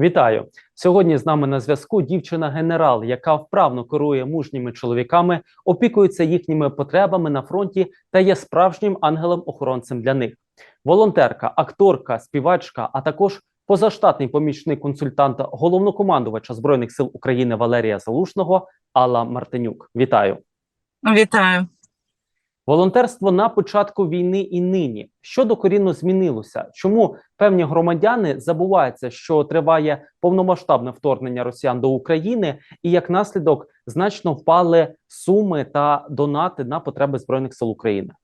Вітаю сьогодні. З нами на зв'язку дівчина-генерал, яка вправно керує мужніми чоловіками, опікується їхніми потребами на фронті та є справжнім ангелом-охоронцем для них. Волонтерка, акторка, співачка, а також позаштатний помічник консультанта головнокомандувача збройних сил України Валерія Залушного Алла Мартинюк. Вітаю. Вітаю. Волонтерство на початку війни і нині. Що докорінно змінилося? Чому певні громадяни забуваються, що триває повномасштабне вторгнення Росіян до України, і як наслідок значно впали суми та донати на потреби збройних сил України?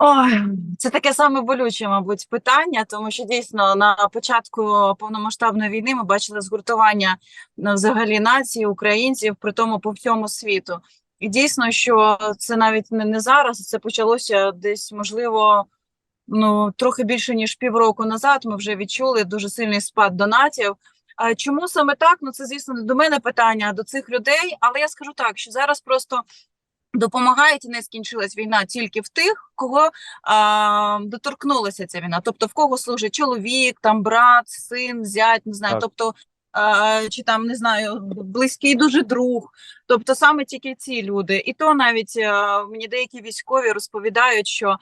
Ой, це таке саме болюче, мабуть, питання, тому що дійсно на початку повномасштабної війни ми бачили згуртування ну, взагалі нації, українців, при тому по всьому світу. І дійсно, що це навіть не, не зараз, це почалося десь, можливо, ну трохи більше ніж півроку назад. Ми вже відчули дуже сильний спад донатів. А чому саме так? Ну це звісно не до мене питання, а до цих людей. Але я скажу так, що зараз просто допомагають і не скінчилась війна тільки в тих, кого а, доторкнулася ця війна. Тобто в кого служить чоловік, там брат, син, зять, не знаю, Так. тобто. Чи там не знаю, близький дуже друг, тобто саме тільки ці люди, і то навіть мені деякі військові розповідають, що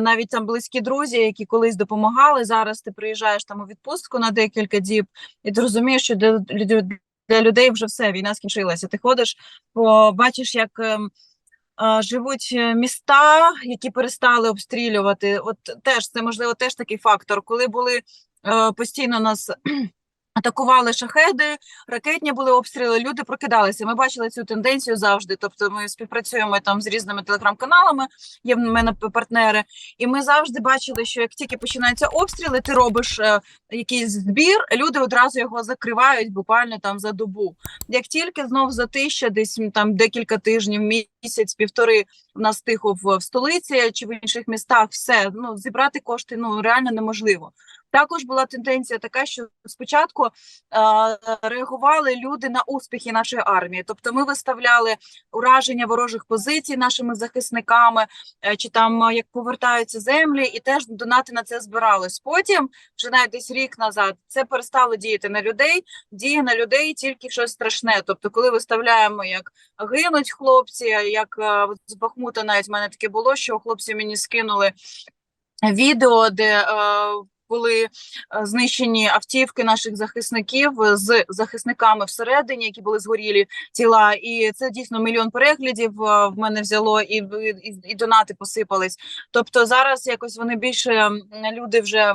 навіть там близькі друзі, які колись допомагали, зараз ти приїжджаєш там у відпустку на декілька діб, і ти розумієш, що для, людей вже все, війна скінчилася. Ти ходиш, бачиш, як а, живуть е, міста, які перестали обстрілювати. От теж це можливо теж такий фактор, коли були е, постійно нас. Атакували шахеди, ракетні були обстріли. Люди прокидалися. Ми бачили цю тенденцію завжди. Тобто, ми співпрацюємо там з різними телеграм-каналами. Є в мене партнери, і ми завжди бачили, що як тільки починаються обстріли, ти робиш е, якийсь збір, люди одразу його закривають буквально там за добу. Як тільки знов затища, десь там декілька тижнів, місяць, півтори в нас тихо в, в столиці чи в інших містах, все ну зібрати кошти ну реально неможливо. Також була тенденція така, що спочатку е, реагували люди на успіхи нашої армії. Тобто, ми виставляли ураження ворожих позицій нашими захисниками, е, чи там е, як повертаються землі, і теж донати на це збирались. Потім, вже навіть десь рік назад, це перестало діяти на людей. Діє на людей тільки щось страшне. Тобто, коли виставляємо, як гинуть хлопці, як е, з Бахмута, навіть в мене таке було, що хлопці мені скинули відео, де е, були е, знищені автівки наших захисників з захисниками всередині, які були згорілі тіла. І це дійсно мільйон переглядів е, в мене взяло, і, і, і донати посипались. Тобто зараз якось вони більше люди вже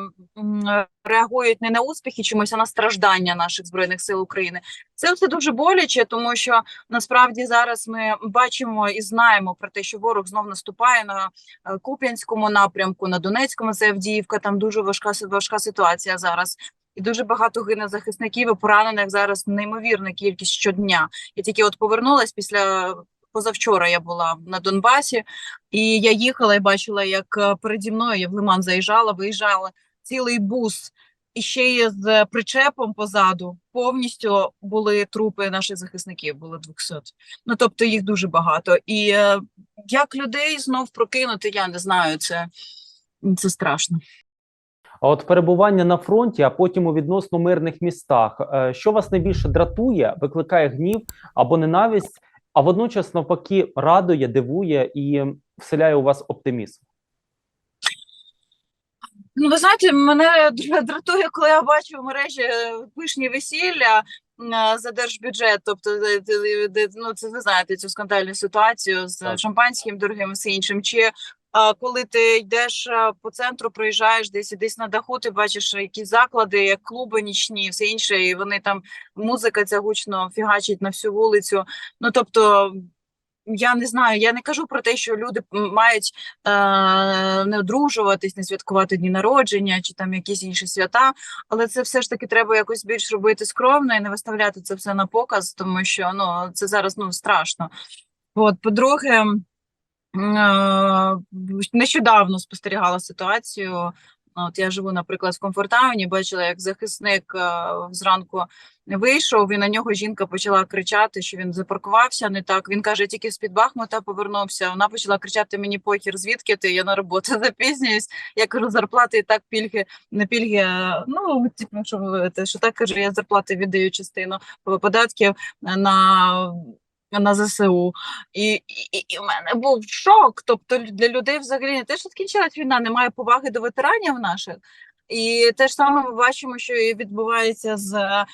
реагують не на успіхи чомусь, а на страждання наших збройних сил України. Це все дуже боляче, тому що насправді зараз ми бачимо і знаємо про те, що ворог знов наступає на е, Куп'янському напрямку, на Донецькому це Авдіївка. Там дуже важка важка ситуація зараз. І дуже багато гине захисників і поранених зараз неймовірна кількість щодня. Я тільки от повернулась після позавчора. Я була на Донбасі, і я їхала і бачила, як е, переді мною я в Лиман заїжджала, виїжджала цілий бус. І ще й з причепом позаду повністю були трупи наших захисників, було 200. Ну тобто їх дуже багато. І е, як людей знов прокинути, я не знаю. Це, це страшно. А от перебування на фронті, а потім у відносно мирних містах, е, що вас найбільше дратує, викликає гнів або ненависть, а водночас навпаки радує, дивує і вселяє у вас оптимізм? Ну, ви знаєте, мене дратує, коли я бачу в мережі е, пишні весілля е, за держбюджет. Тобто, де- ну це ви знаєте цю скандальну ситуацію з Так. шампанським дорогим і все іншим. Чи коли ти йдеш е, по центру, проїжджаєш десь і десь на даху, ти бачиш якісь заклади, як клуби нічні, все інше, і вони там музика ця гучно фігачить на всю вулицю. Ну тобто. Я не знаю, я не кажу про те, що люди мають е, не одружуватись, не святкувати дні народження чи там якісь інші свята, але це все ж таки треба якось більш робити скромно і не виставляти це все на показ, тому що ну це зараз ну страшно. От, по-друге, е, нещодавно спостерігала ситуацію. От я живу, наприклад, в комфортауні, бачила, як захисник е, зранку вийшов, і на нього жінка почала кричати, що він запаркувався не так. Він каже, тільки з-під Бахмута повернувся. Вона почала кричати: мені похір, звідки ти? Я на роботу запізнююсь. Я кажу, зарплати і так пільги, не пільги. Ну типу, що що так кажу, я зарплати віддаю частину податків на. На ЗСУ, і, і, і в мене був шок. Тобто для людей взагалі не те, що скінчилась війна, немає поваги до ветеранів наших. І те ж саме ми бачимо, що і відбувається з е,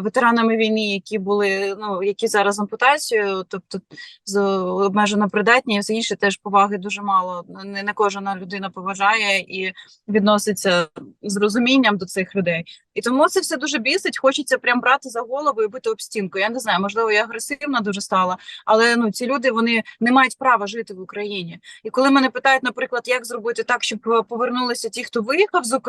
ветеранами війни, які були ну які зараз з ампутацією, тобто з обмежено придатні, і все інше теж поваги дуже мало. Не, не кожна людина поважає і відноситься з розумінням до цих людей. І тому це все дуже бісить. Хочеться прям брати за голову і бити об стінку. Я не знаю, можливо, я агресивна дуже стала, але ну ці люди вони не мають права жити в Україні. І коли мене питають, наприклад, як зробити так, щоб повернулися ті, хто виїхав з України,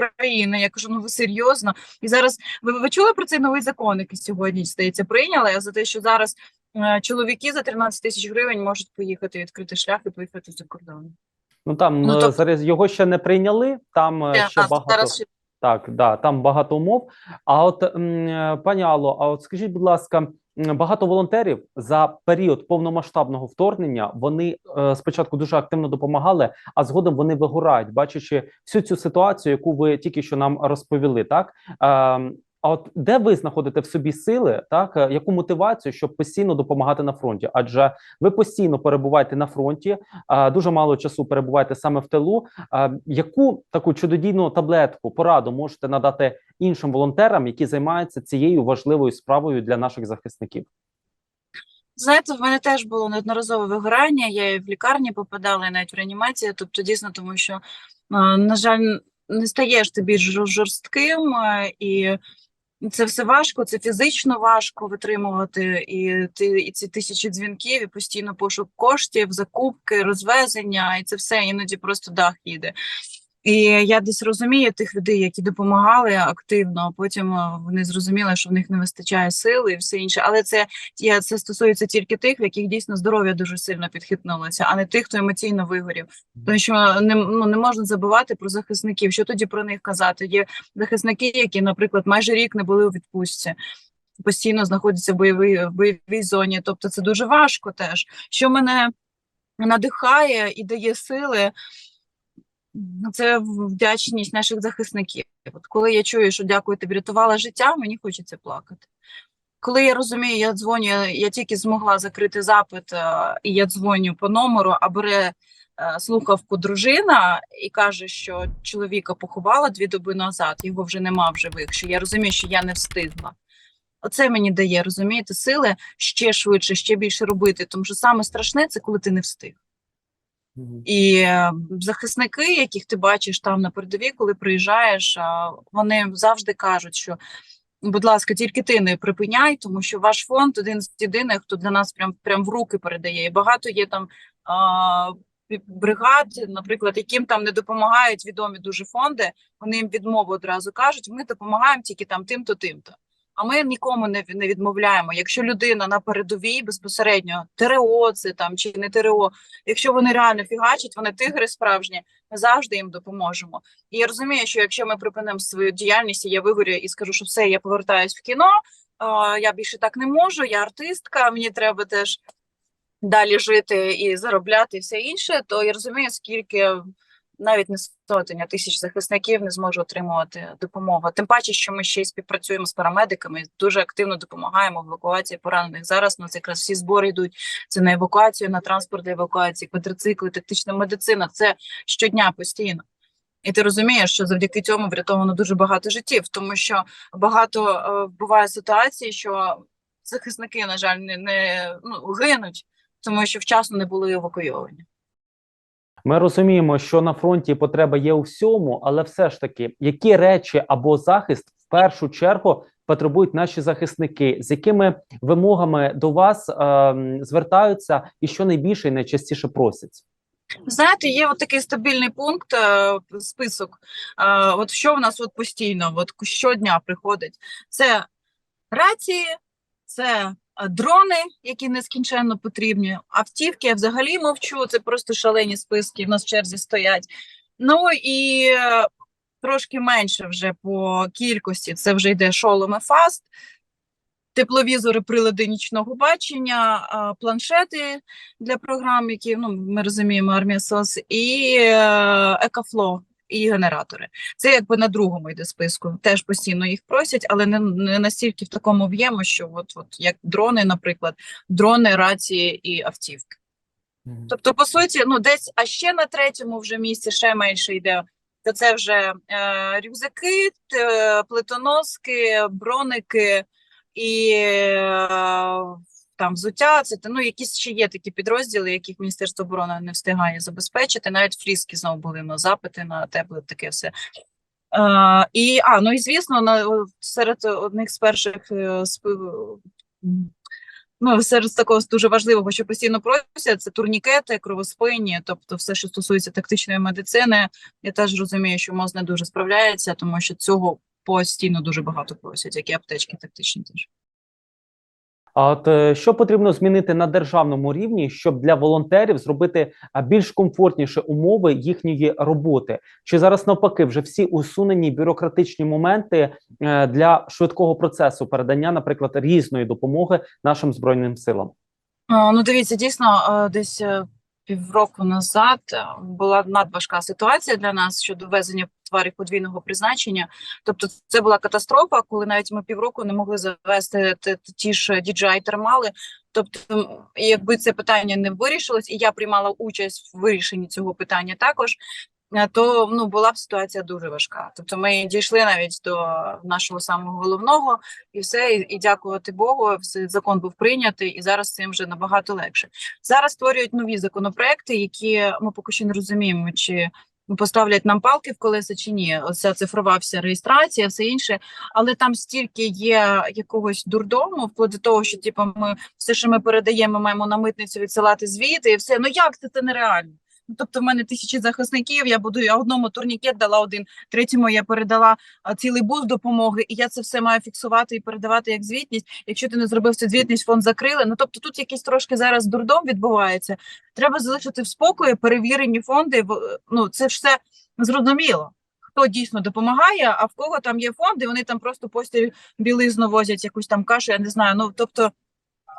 я кажу, ну ви серйозно? І зараз ви, ви чули про цей новий закон, який сьогодні здається прийняли за те, що зараз е, чоловіки за 13 тисяч гривень можуть поїхати відкрити шлях і поїхати за кордон. Ну там Ну, е, тобто- зараз його ще не прийняли. Там е, ще А, багато зараз так, да, там багато умов. А от м, е, пані Алло, а от скажіть, будь ласка, багато волонтерів за період повномасштабного вторгнення вони е, спочатку дуже активно допомагали, а згодом вони вигорають, бачачи всю цю ситуацію, яку ви тільки що нам розповіли. Так е, а от де ви знаходите в собі сили, так е, яку мотивацію, щоб постійно допомагати на фронті? Адже ви постійно перебуваєте на фронті, дуже мало часу перебуваєте саме в тилу. Яку таку чудодійну таблетку пораду можете надати іншим волонтерам, які займаються цією важливою справою для наших захисників? Знаєте, в мене теж було неодноразове вигорання. Я і в лікарні попадала, і навіть в реанімацію. Тобто, дійсно, тому що, на жаль, не стаєш ти більш жорстким, і це все важко, це фізично важко витримувати. І ти і ці тисячі дзвінків, і постійно пошук коштів, закупки, розвезення, і це все іноді просто дах їде. І я десь розумію тих людей, які допомагали активно. а Потім е, вони зрозуміли, що в них не вистачає сили і все інше. Але це я це стосується тільки тих, в яких дійсно здоров'я дуже сильно підхитнулося, а не тих, хто емоційно вигорів. Тому що не, ну, не можна забувати про захисників. Що тоді про них казати? Є захисники, які, наприклад, майже рік не були у відпустці. Постійно знаходяться в бойовій, в бойовій зоні, тобто це дуже важко теж. Що мене надихає і дає сили, це вдячність наших захисників. От коли я чую, що дякую тобі, рятувала життя, мені хочеться плакати. Коли я розумію, я дзвоню, я тільки змогла закрити запит, е, і я дзвоню по номеру, а бере е, слухавку дружина і каже, що чоловіка поховала дві доби назад, його вже нема в живих. Що я розумію, що я не встигла. Оце мені дає, розумієте, сили ще швидше, ще більше робити. Тому що саме страшне це коли ти не встиг. І е, захисники, яких ти бачиш там на передовій, коли приїжджаєш, вони завжди кажуть, що будь ласка, тільки ти не припиняй, тому що ваш фонд один з єдиних, хто для нас прям прям в руки передає. І багато є там а, бригад, наприклад, яким там не допомагають відомі дуже фонди. Вони їм відмову одразу кажуть: ми допомагаємо тільки там тим-то, тим-то. А ми нікому не, не відмовляємо. Якщо людина на передовій безпосередньо ТРО, це там чи не ТРО, якщо вони реально фігачать, вони тигри справжні, ми завжди їм допоможемо. І я розумію, що якщо ми припинимо свою діяльність, і я вигорю і скажу, що все, я повертаюсь в кіно, а, я більше так не можу, я артистка, мені треба теж далі жити і заробляти і все інше, то я розумію, скільки навіть не сотень, а тисяч захисників не зможу отримувати допомогу. Тим паче, що ми ще й співпрацюємо з парамедиками, дуже активно допомагаємо в евакуації поранених. Зараз у нас якраз всі збори йдуть. Це на евакуацію, на транспорт евакуації, квадроцикли, тактична медицина. Це щодня постійно. І ти розумієш, що завдяки цьому врятовано дуже багато життів, тому що багато е, буває ситуацій, що захисники, на жаль, не, не ну, гинуть, тому що вчасно не були евакуйовані. Ми розуміємо, що на фронті потреба є у всьому, але все ж таки, які речі або захист в першу чергу потребують наші захисники, з якими вимогами до вас ем, звертаються, і що найбільше і найчастіше просять? Знаєте, є от такий стабільний пункт, е, список. Е, От що в нас от постійно, от щодня приходить. Це рації, це е, дрони, які нескінченно потрібні. Автівки я взагалі мовчу. Це просто шалені списки. В нас в черзі стоять. Ну і е, трошки менше вже по кількості. Це вже йде шоломи фаст, тепловізори, прилади нічного бачення, планшети для програм, які ну, ми розуміємо, армія СОС, і е, екофло, і генератори. Це якби на другому йде списку. Теж постійно їх просять, але не, не настільки в такому об'єму, що от, от як дрони, наприклад, дрони, рації і автівки. Тобто, по суті, ну десь, а ще на третьому вже місці ще менше йде. То це вже е, рюкзаки, т- плитоноски, броники і е, там взуття. Це ну якісь ще є такі підрозділи, яких Міністерство оборони не встигає забезпечити. Навіть фрізки знову були на запити на тепле, таке все. Е, і а ну і звісно, на серед одних з перших е, Ну, серед такого дуже важливого, що постійно просять, це турнікети, кровоспинні, тобто все, що стосується тактичної медицини. Я теж розумію, що МОЗ не дуже справляється, тому що цього постійно дуже багато просять, як і аптечки тактичні теж. А от е, що потрібно змінити на державному рівні, щоб для волонтерів зробити більш комфортніші умови їхньої роботи? Чи зараз навпаки вже всі усунені бюрократичні моменти е, для швидкого процесу передання, наприклад, різної допомоги нашим збройним силам? Ну, дивіться, дійсно, е, десь е, півроку назад е, була надважка ситуація для нас щодо ввезення тварів подвійного призначення. Тобто, це була катастрофа, коли навіть ми півроку не могли завести ті ж DJI термали. Тобто, якби це питання не вирішилось, і я приймала участь в вирішенні цього питання також. Е, То ну була б ситуація дуже важка. Тобто, ми дійшли навіть до нашого самого головного, і все, і, і дякувати Богу, все, закон був прийнятий, і зараз цим вже набагато легше. Зараз створюють нові законопроекти, які ми поки що не розуміємо, чи поставлять нам палки в колеса чи ні. Оця цифрова вся реєстрація, все інше. Але там стільки є якогось дурдому, вплоть до того, що типу, ми все, що ми передаємо, маємо на митницю відсилати звіти, і все. Ну як це? Це нереально. Тобто, в мене тисячі захисників. Я буду я одному турнікет дала один, третьому я передала цілий бус допомоги, і я це все маю фіксувати і передавати як звітність. Якщо ти не зробив цю звітність, фонд закрили. Ну тобто тут якийсь трошки зараз дурдом відбувається. Треба залишити в спокої перевірені фонди. Ну це ж все зрозуміло. Хто дійсно допомагає, а в кого там є фонди, вони там просто постіль білизну возять, якусь там кашу, я не знаю. Ну тобто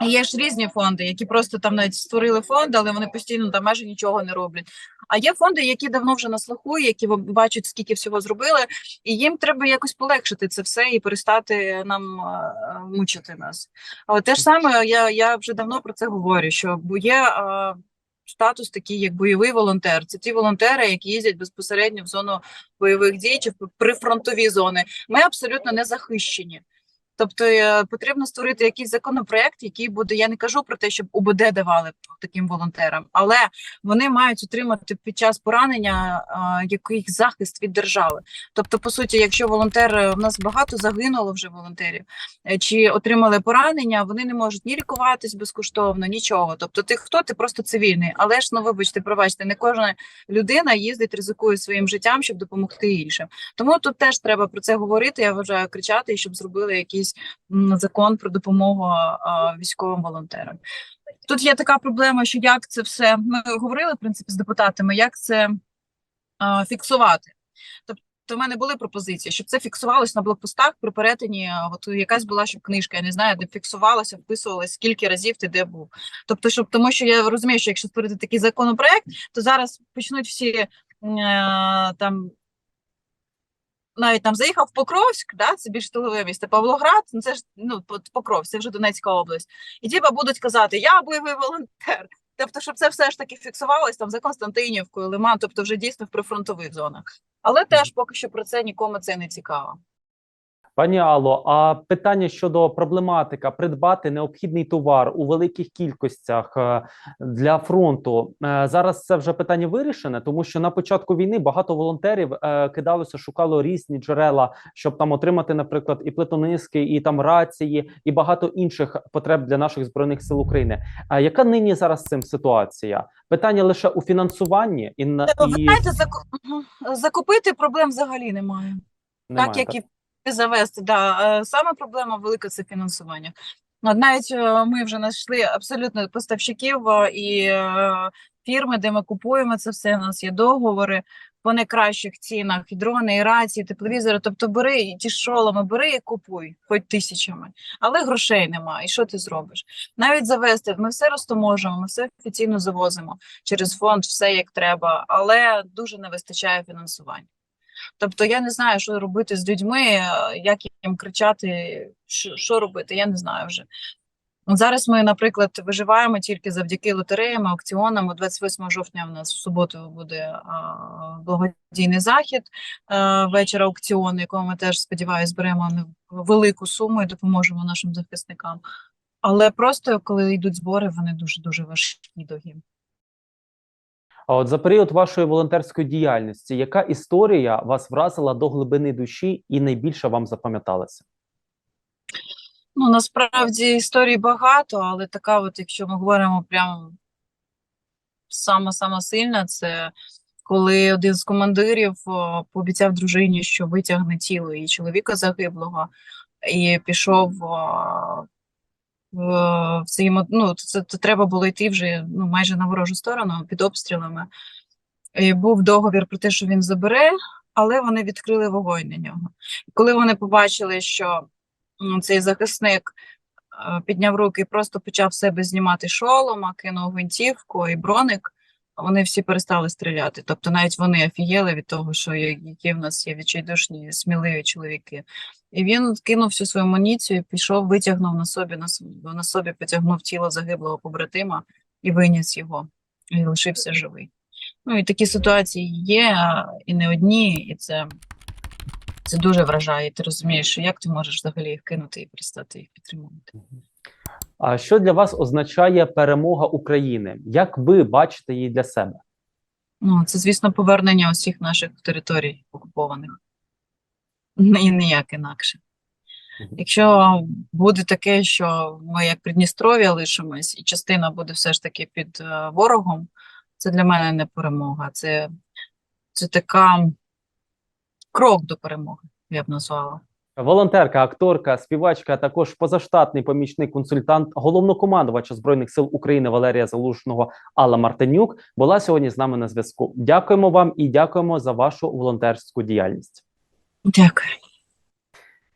є ж різні фонди, які просто там навіть створили фонд, але вони постійно там майже нічого не роблять. А є фонди, які давно вже на слуху, які бачать, скільки всього зробили, і їм треба якось полегшити це все і перестати нам е, мучити нас. Але те ж саме я, я вже давно про це говорю: що є е, статус такий, як бойовий волонтер. Це ті волонтери, які їздять безпосередньо в зону бойових дій чи в прифронтові зони. Ми абсолютно не захищені. Тобто е, потрібно створити якийсь законопроект, який буде. Я не кажу про те, щоб УБД давали таким волонтерам, але вони мають отримати під час поранення а, якийсь захист від держави. Тобто, по суті, якщо волонтер е, в нас багато загинуло вже волонтерів, е, чи отримали поранення, вони не можуть ні лікуватись безкоштовно, нічого. Тобто, ти хто ти просто цивільний, але ж ну вибачте, пробачте, не кожна людина їздить, ризикує своїм життям, щоб допомогти іншим. Тому тут теж треба про це говорити. Я вважаю, кричати, щоб зробили якийсь закон про допомогу військовим волонтерам. Тут є така проблема, що як це все ми говорили в принципі з депутатами, як це фіксувати. Тобто, в мене були пропозиції, щоб це фіксувалось на блокпостах при перетині. От якась була щоб книжка, я не знаю, де фіксувалося, вписувалось, скільки разів ти де був. Тобто, щоб тому, що я розумію, що якщо створити такий законопроект, то зараз почнуть всі е, там. Навіть там заїхав в Покровськ, да, це більш тилове місто, Павлоград, ну це ж ну Покровськ, це вже Донецька область. І типа будуть казати, я бойовий волонтер. Тобто, щоб це все ж таки фіксувалось там за Константинівкою, Лиман, тобто вже дійсно в прифронтових зонах. Але теж поки що про це нікому це не цікаво. Пані Алло, а питання щодо проблематика придбати необхідний товар у великих кількостях е, для фронту е, зараз це вже питання вирішене, тому що на початку війни багато волонтерів е, кидалося, шукало різні джерела, щоб там отримати, наприклад, і плитониски, і там рації, і багато інших потреб для наших збройних сил України. А яка нині зараз з цим ситуація? Питання лише у фінансуванні і на Ви і знаєте, заку... Закупити проблем взагалі немає. немає, так як і завести. Да. Е, Саме проблема велика це фінансування. Навіть е, ми вже знайшли абсолютно поставщиків е, і фірми, де ми купуємо це все. У нас є договори. по найкращих цінах і дрони, і рації, і тепловізори. Тобто бери і ті шоломи, бери і купуй, хоч тисячами, але грошей немає. І що ти зробиш? Навіть завести ми все розтоможемо, ми все офіційно завозимо через фонд, все як треба, але дуже не вистачає фінансування. Тобто я не знаю, що робити з людьми, е, як їм кричати, що, робити, я не знаю вже. Зараз ми, наприклад, виживаємо тільки завдяки лотереям, аукціонам. 28 жовтня в нас в суботу буде благодійний захід а, вечір аукціону, якого ми теж сподіваюся зберемо велику суму і допоможемо нашим захисникам. Але просто коли йдуть збори, вони дуже дуже важкі догі. А от за період вашої волонтерської діяльності, яка історія вас вразила до глибини душі і найбільше вам запам'яталася? Ну, насправді історій багато, але така, от, якщо ми говоримо прямо сама сама сильна, це коли один з командирів пообіцяв дружині, що витягне тіло її чоловіка загиблого, і пішов о, в, в цей ну, це, це треба було йти вже ну, майже на ворожу сторону під обстрілами. І був договір про те, що він забере, але вони відкрили вогонь на нього. Коли вони побачили, що м, цей захисник е, підняв руки і просто почав себе знімати шолома, кинув гвинтівку і броник, вони всі перестали стріляти. Тобто навіть вони офігели від того, що які в нас є відчайдушні, сміливі чоловіки. І він кинув всю свою амуніцію, пішов, витягнув на собі, на, на собі потягнув тіло загиблого побратима і виніс його, і лишився живий. Ну і такі ситуації є, і не одні, і це, це дуже вражає. І ти розумієш, що як ти можеш взагалі їх кинути і перестати їх підтримувати. А що для вас означає перемога України? Як ви бачите її для себе? Ну, це, звісно, повернення усіх наших територій окупованих. І ніяк інакше. Якщо буде таке, що ми як Придністров'я лишимось, і частина буде все ж таки під е, ворогом, це для мене не перемога. Це, це така крок до перемоги, я б назвала. Волонтерка, акторка, співачка, а також позаштатний помічник консультант головнокомандувача збройних сил України Валерія Залужного Алла Мартинюк була сьогодні з нами на зв'язку. Дякуємо вам і дякуємо за вашу волонтерську діяльність. Дякую.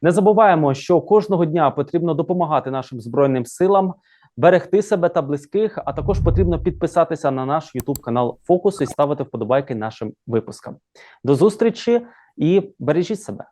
Не забуваємо, що кожного дня потрібно допомагати нашим збройним силам, берегти себе та близьких. А також потрібно підписатися на наш YouTube канал Фокус і ставити вподобайки нашим випускам. До зустрічі і бережіть себе.